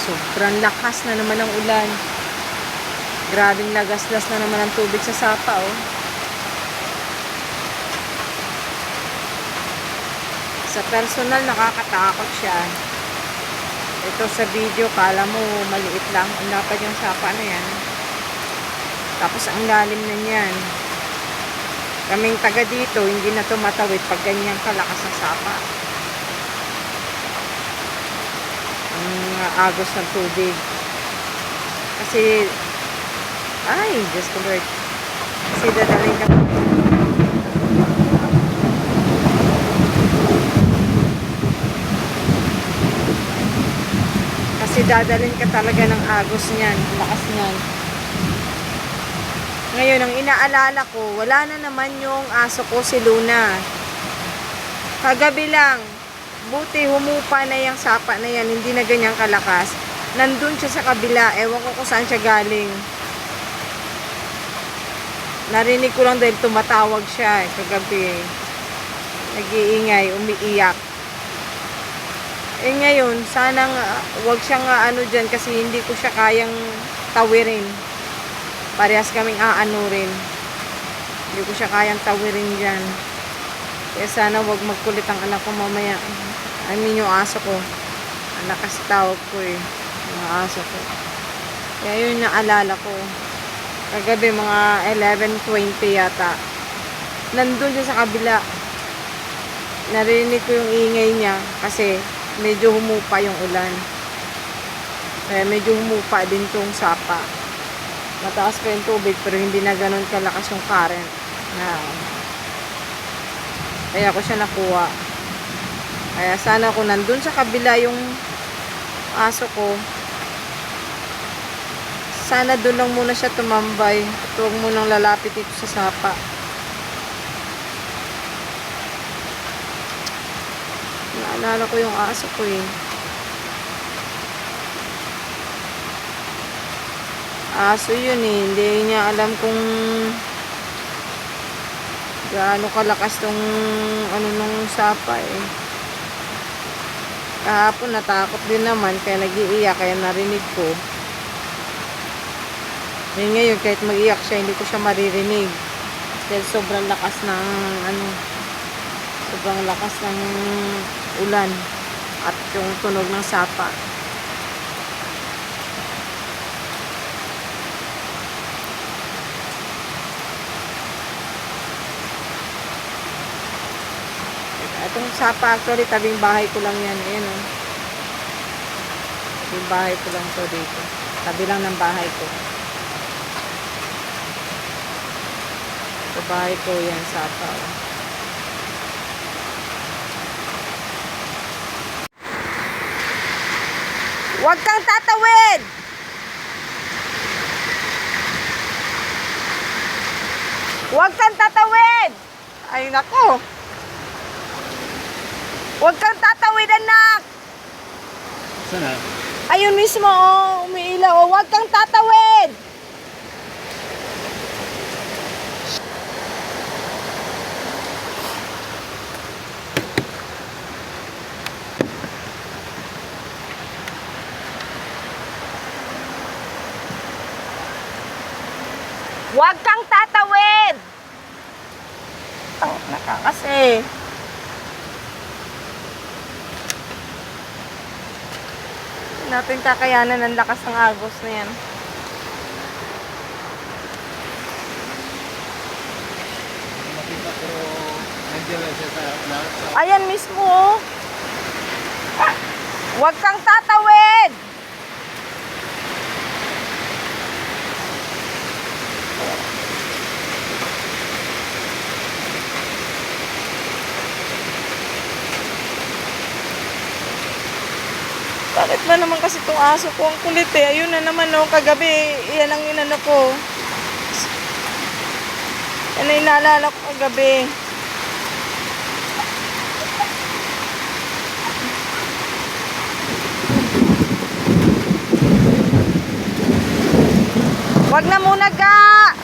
Sobrang lakas na naman ng ulan. Grabing lagaslas na naman ang tubig sa sapa, oh. Sa personal, nakakatakot siya. Ito sa video, kala mo maliit lang. Ang lapad yung sapa na yan. Tapos ang lalim na niyan. Kaming taga dito, hindi na tumatawid pag ganyan kalakas ang sapa. Uh, agos ng tubig. Kasi, ay, Diyos ko Lord. Kasi dadaling ka Kasi dadalhin ka talaga ng agos niyan, lakas niyan. Ngayon, ang inaalala ko, wala na naman yung aso ko si Luna. Kagabi lang, buti humupa na yung sapa na yan, hindi na ganyang kalakas. Nandun siya sa kabila, ewan ko kung saan siya galing. Narinig ko lang dahil tumatawag siya eh, kagabi. Nag-iingay, umiiyak. Eh ngayon, sana nga, wag siya nga ano dyan kasi hindi ko siya kayang tawirin. Parehas kaming aano rin. Hindi ko siya kayang tawirin dyan. Kaya sana wag magkulit ang anak ko mamaya. I mean yung aso ko. Anak kasi tawag ko eh. Yung aso ko. Kaya yun naalala ko. Kagabi mga 11.20 yata. Nandun siya sa kabila. Narinig ko yung ingay niya kasi medyo humupa yung ulan. Kaya medyo humupa din tong sapa. Mataas pa yung tubig pero hindi na ganun kalakas yung current. Na, kaya ko siya nakuha. Kaya sana kung nandun sa kabila yung aso ko, sana doon lang muna siya tumambay at huwag munang lalapit dito sa sapa. Naalala ko yung aso ko eh. Aso yun eh. Hindi niya alam kung gaano kalakas tong ano nung sapa eh. Kahapon natakot din naman kaya nag-iiyak kaya narinig ko. Eh ngayon kahit mag-iyak siya hindi ko siya maririnig. Dahil sobrang lakas ng ano sobrang lakas ng ulan at yung tunog ng sapa. Itong sapa actually tabing bahay ko lang yan. Ayan o. Yung bahay ko lang to dito. Tabi lang ng bahay ko. Sa bahay ko yan sapa. Oh. Huwag kang tatawid! Huwag kang tatawid! Ay, nako! Huwag kang tatawid, anak! Sana? Ayun mismo, oh, umiilaw. Oh, huwag kang tatawid! Huwag kang tatawid! Ang nakakasi. Natin kakayanan ang lakas ng agos na yan. Ayan mismo. oh. Huwag kang tatawid! Bakit ba naman kasi itong aso ko ang kulit eh? Ayun na naman no, kagabi, yan ang inano ko. Yan ang inaalala ko kagabi. Wag na muna ga!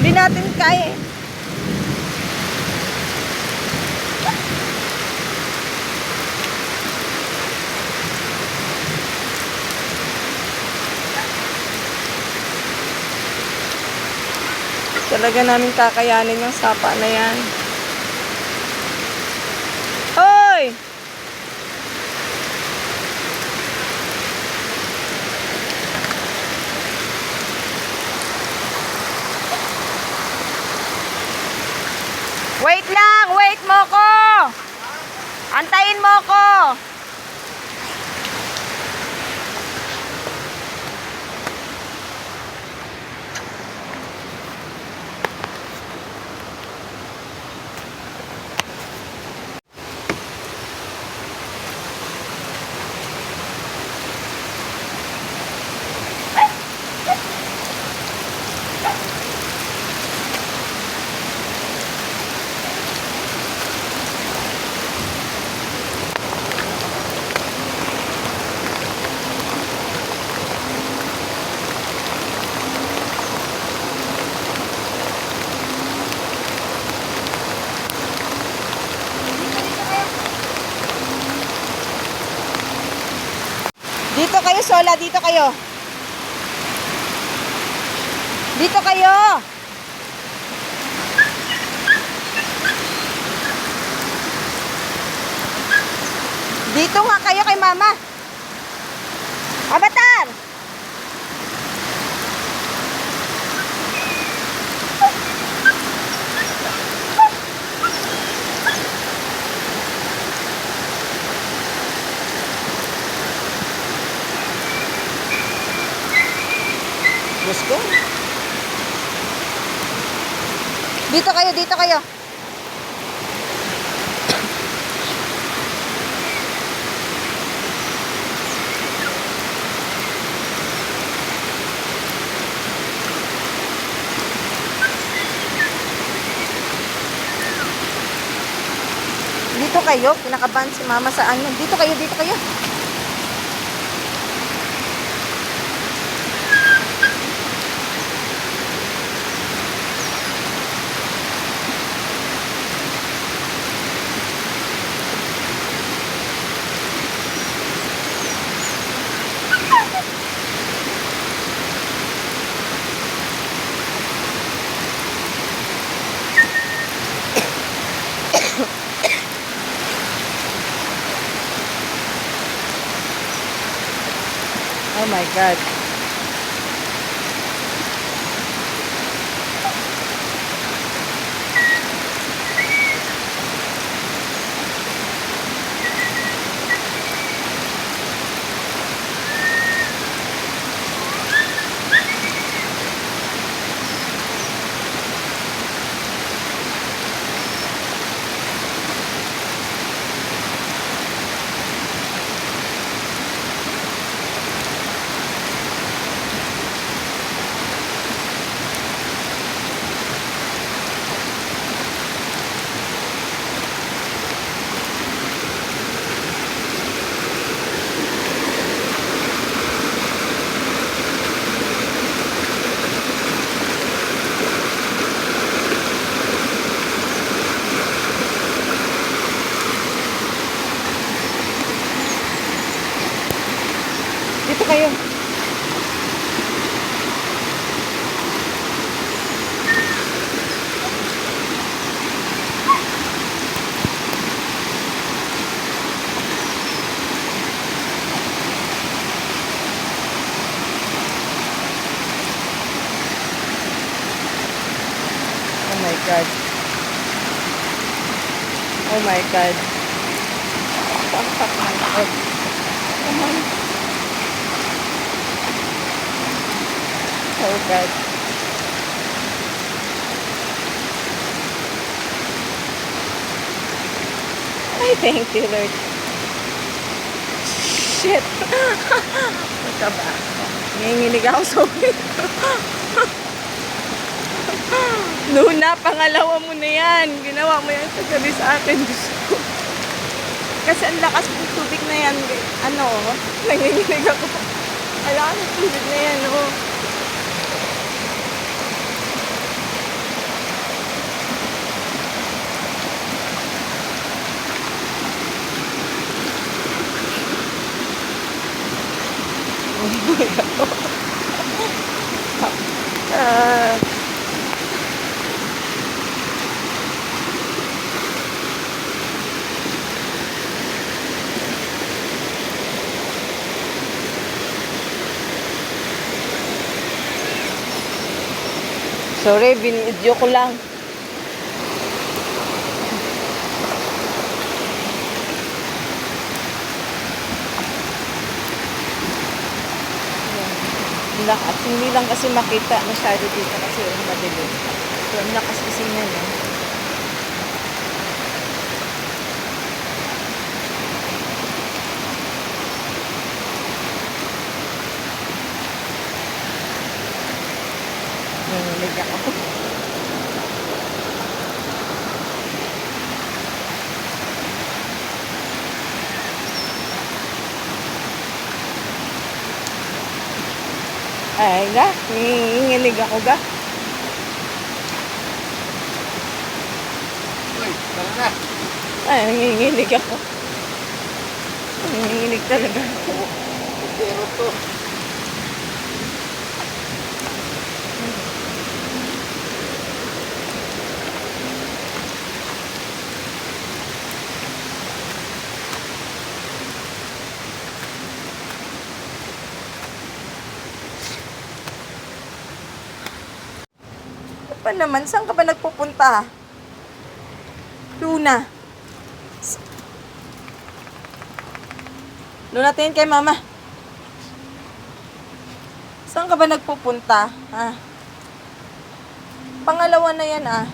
Hindi natin kaya. Talaga namin kakayanin yung sapa na yan. Hoy! Wait lang! Wait mo ko! Antayin mo ko! Dito kayo, Sola. Dito kayo. Dito kayo. Dito nga kayo kay Mama. Let's go. Dito kayo, dito kayo. Dito kayo, kinakabahan si mama sa ano. Dito kayo, dito kayo. My God. God. Oh my God. Fuck my God. Come on. Oh God. Ay, thank you, Lord. Shit. Ito ba? Nanginginig ako sa ulit. Luna, pangalawa mo na yan. Ginawa mo yan sa gabi sa akin. Diyos ko. Kasi ang lakas ng tubig na yan. Ano, oh, nanginginig ako. Ang lakas ng tubig na yan, oh. Oh my God. Ah. Sorry, binidyo ko lang. At hindi lang kasi makita masyado dito kasi madilim. So, ang lakas kasi na yun. Nanginig ako. Ay, ga. Nanginginig ako, ga. Uy, tara na. Ay, nanginginig ako. Nanginginig talaga. Pero to. Pa naman? Saan ka ba nagpupunta? Luna. Luna, tingin kay mama. Saan ka ba nagpupunta? Ha? Pangalawa na yan ah.